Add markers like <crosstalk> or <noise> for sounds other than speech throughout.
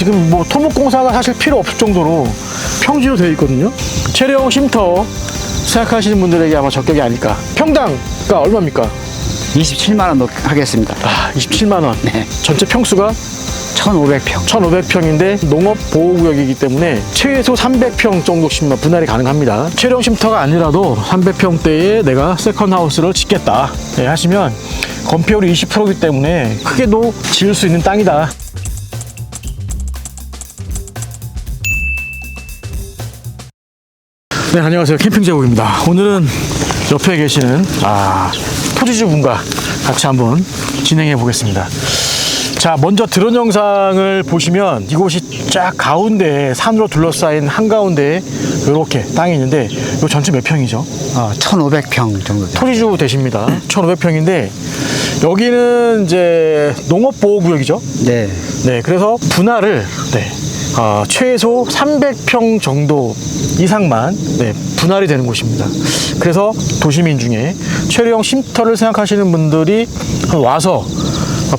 지금 뭐 토목공사가 사실 필요 없을 정도로 평지로 되어 있거든요. 체력 쉼터 생각하시는 분들에게 아마 적격이 아닐까. 평당가 얼마입니까? 27만 원 놓- 하겠습니다. 아, 27만 원. 네. 전체 평수가 1,500평. 1,500평인데 농업 보호 구역이기 때문에 최소 300평 정도씩만 분할이 가능합니다. 체령 쉼터가 아니라도 300평대에 내가 세컨 하우스를 짓겠다 네, 하시면 건폐율이 20%이기 때문에 크게도 지을 수 있는 땅이다. 네, 안녕하세요. 캠핑 제국입니다. 오늘은 옆에 계시는 아, 토지주 분과 같이 한번 진행해 보겠습니다. 자, 먼저 드론 영상을 보시면 이곳이 쫙 가운데 산으로 둘러싸인 한가운데 이렇게 땅이 있는데 이 전체 몇 평이죠? 어, 1,500평 정도 돼요. 토지주 되십니다. 1,500평인데 여기는 이제 농업보호구역이죠. 네. 네, 그래서 분할을 네, 아, 최소 300평 정도 이상만 네, 분할이 되는 곳입니다. 그래서 도시민 중에 최령 쉼터를 생각하시는 분들이 와서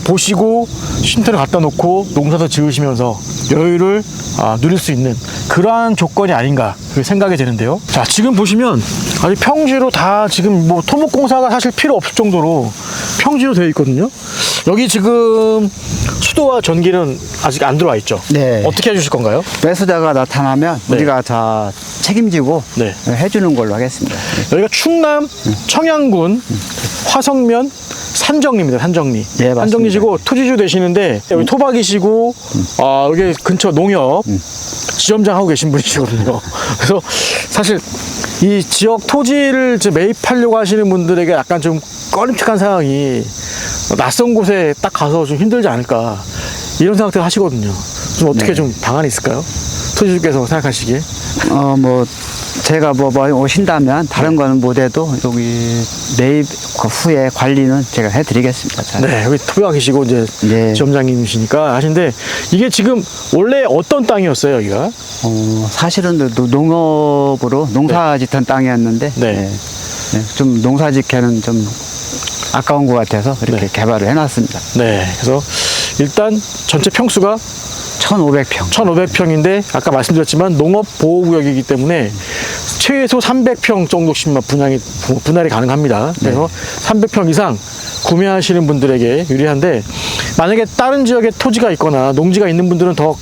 보시고 쉼터를 갖다 놓고 농사도 지으시면서 여유를 아, 누릴 수 있는 그러한 조건이 아닌가 생각이 되는데요. 자, 지금 보시면 아주 평지로 다 지금 뭐 토목공사가 사실 필요 없을 정도로 평지로 되어 있거든요. 여기 지금 수도와 전기는 아직 안 들어와 있죠. 네. 어떻게 해주실 건가요? 매수자가 나타나면 네. 우리가 다 책임지고 네. 해주는 걸로 하겠습니다. 여기가 충남 청양군 화성면 산정리입니다. 산정리. 네, 맞습니다. 산정리시고 토지주 되시는데 여기 토박이시고 아 여기 근처 농협 지점장 하고 계신 분이시거든요. 그래서 사실 이 지역 토지를 이제 매입하려고 하시는 분들에게 약간 좀 꺼림칙한 상황이 낯선 곳에 딱 가서 좀 힘들지 않을까 이런 생각들 하시거든요. 좀 어떻게 네. 좀 방안이 있을까요? 토지주께서 생각하시기에. 어, 뭐, 제가 뭐, 뭐 오신다면 다른 거는 못해도 여기 매입 후에 관리는 제가 해드리겠습니다. 잘. 네, 여기 토박 계시고 이제 네. 지점장님이시니까 하신데 이게 지금 원래 어떤 땅이었어요, 여기가? 어, 사실은 노- 농업으로 농사 짓던 땅이었는데 네. 네. 네, 좀 농사 짓기에는 좀 아까운 것 같아서 이렇게 네. 개발을 해놨습니다. 네, 그래서 일단 전체 평수가 1,500평. 1,500평인데 아까 말씀드렸지만 농업 보호 구역이기 때문에 최소 300평 정도씩만 분양이 부- 분할이 가능합니다. 그래서 300평 이상 구매하시는 분들에게 유리한데 만약에 다른 지역에 토지가 있거나 농지가 있는 분들은 더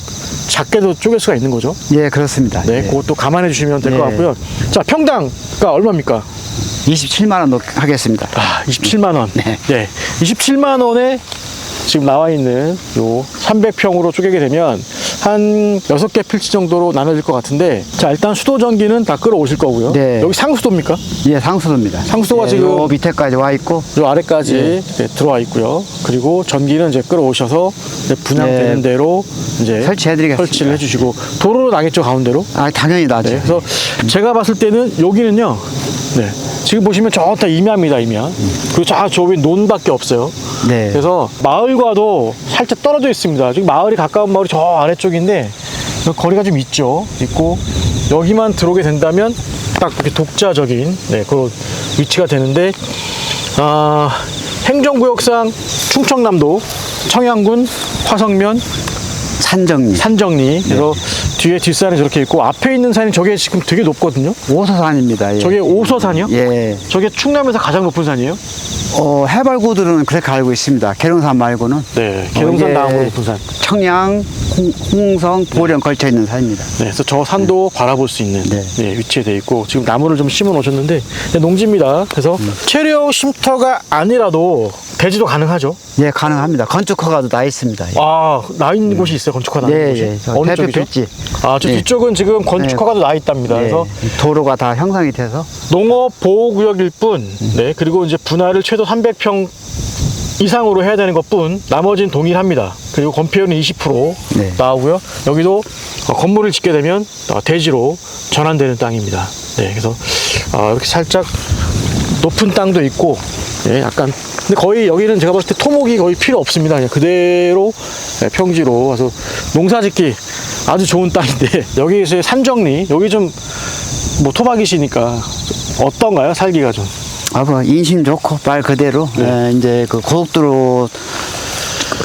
작게도 쪼갤 수가 있는 거죠. 예, 그렇습니다. 네, 예. 그것도 감안해 주시면 될것 네. 같고요. 자, 평당가 얼마입니까? 27만 원 놓- 하겠습니다. 아, 27만 원. 네. 27만 원에 지금 나와 있는 요 300평으로 쪼개게 되면 한 6개 필지 정도로 나눠질 것 같은데 자, 일단 수도 전기는 다 끌어오실 거고요. 네. 여기 상수도입니까? 예, 상수도입니다. 상수도가 예, 지금- 요 밑에까지 와 있고 요 아래까지 네, 들어와 있고요. 그리고 전기는 이제 끌어오셔서 이제 분양되는 네. 대로 이제 설치해드리겠습니다. 설치를 해주시고 도로로 나겠죠 가운데로. 아, 당연히 나죠. 네, 그래서 제가 봤을 때는 여기는요. 네. 지금 보시면 저 다 임야입니다, 임야. 그리고 저 저 위에 논밖에 없어요. 네. 그래서 마을과도 살짝 떨어져 있습니다. 지금 마을이 가까운 마을이 저 아래쪽인데 그 거리가 좀 있죠. 있고 여기만 들어오게 된다면 딱 이렇게 독자적인 네, 그런 위치가 되는데 아, 행정구역상 충청남도 청양군 화성면 산정리. 산정리 그래서 뒤에 뒷산이 저렇게 있고 앞에 있는 산이 저게 지금 되게 높거든요. 오서산입니다. 예. 저게 오서산이요? 예. 저게 충남에서 가장 높은 산이에요? 어, 해발구들은 그렇게 알고 있습니다. 계룡산 말고는. 네, 계룡산 어, 다음으로 예. 높은 산. 청양, 홍, 홍성, 보령 걸쳐 있는 산입니다. 네, 그래서 저 산도 바라볼 수 있는 네. 네, 위치에 돼 있고 지금 나무를 좀 심어 놓으셨는데 네, 농지입니다. 그래서 음. 체력 쉼터가 아니라도 대지도 가능하죠. 예, 가능합니다. 건축 허가도 나 있습니다. 예. 아, 나 있는 곳이 있어요. 건축화 나는 예, 곳이. 예. 저 어느 대표 쪽이죠? 필지. 아, 저 예. 뒤쪽은 지금 건축화가도 나 있답니다. 예, 그래서 도로가 다 형성이 돼서 농업 보호 구역일 뿐, 음. 네 그리고 이제 분할을 최소 300평 이상으로 해야 되는 것뿐 나머지는 동일합니다. 그리고 건폐율은 20% 네. 나오고요. 여기도 어, 건물을 짓게 되면 어, 대지로 전환되는 땅입니다. 네, 그래서 어, 이렇게 살짝 높은 땅도 있고, 예, 약간 근데 거의 여기는 제가 봤을 때 토목이 거의 필요 없습니다. 그냥 그대로 예, 평지로 와서 농사짓기 아주 좋은 땅인데 <laughs> 여기 이제 산정리 여기 좀 뭐 토박이시니까 어떤가요? 살기가 좀. 아, 뭐 인심 좋고 말 그대로 네. 예, 이제 그 고속도로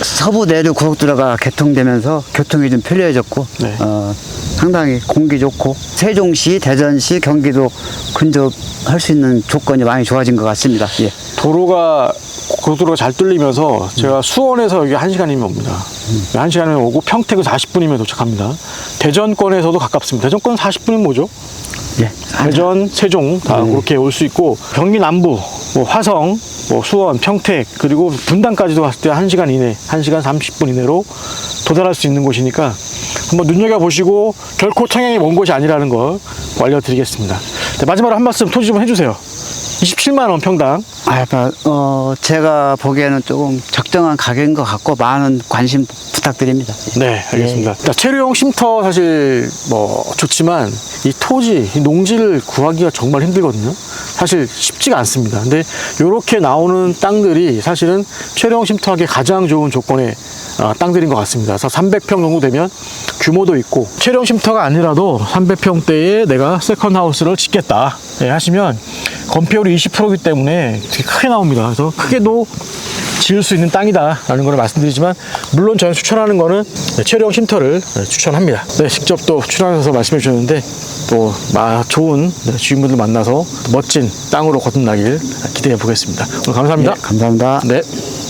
서부 내륙 고속도로가 개통되면서 교통이 좀 편리해졌고 네. 어, 상당히 공기 좋고 세종시, 대전시, 경기도 근접할 수 있는 조건이 많이 좋아진 것 같습니다. 예. 도로가 고속도로가 잘 뚫리면서 제가 수원에서 여기 한시간이면 옵니다. 한시간이면 오고 평택은 40분이면 도착합니다. 대전권에서도 가깝습니다. 대전권 40분이면 뭐죠? 예. 대전, 세종 다 그렇게 올 수 있고 경기 남부, 뭐 화성, 뭐 수원, 평택 그리고 분당까지도 갔을 때 1시간 이내, 1시간 30분 이내로 도달할 수 있는 곳이니까 한번 눈여겨 보시고 결코 청양이 먼 곳이 아니라는 걸 알려드리겠습니다. 네, 마지막으로 한 말씀 토지 좀 해주세요. 27만 원 평당. 아, 그, 어, 제가 보기에는 조금 적정한 가격인 것 같고 많은 관심 부탁드립니다. 예. 네, 알겠습니다. 자, 체류용 쉼터 사실 뭐 좋지만 이 토지, 이 농지를 구하기가 정말 힘들거든요. 사실 쉽지가 않습니다. 근데 이렇게 나오는 땅들이 사실은 체류용 쉼터하기 가장 좋은 조건의 어, 땅들인 것 같습니다. 그래서 300평 정도 되면 규모도 있고 체류용 쉼터가 아니라도 300평대에 내가 세컨 하우스를 짓겠다 예, 하시면 건폐율이 20%이기 때문에 되게 크게 나옵니다. 그래서 크게도 지을 수 있는 땅이다라는 걸 말씀드리지만 물론 저는 추천하는 거는 체류형 쉼터를 네, 추천합니다. 네, 직접 또 출연하셔서 말씀해 주셨는데 또 마- 좋은 네, 주인분들 만나서 멋진 땅으로 거듭나길 기대해 보겠습니다. 오늘 감사합니다. 예, 감사합니다. 네.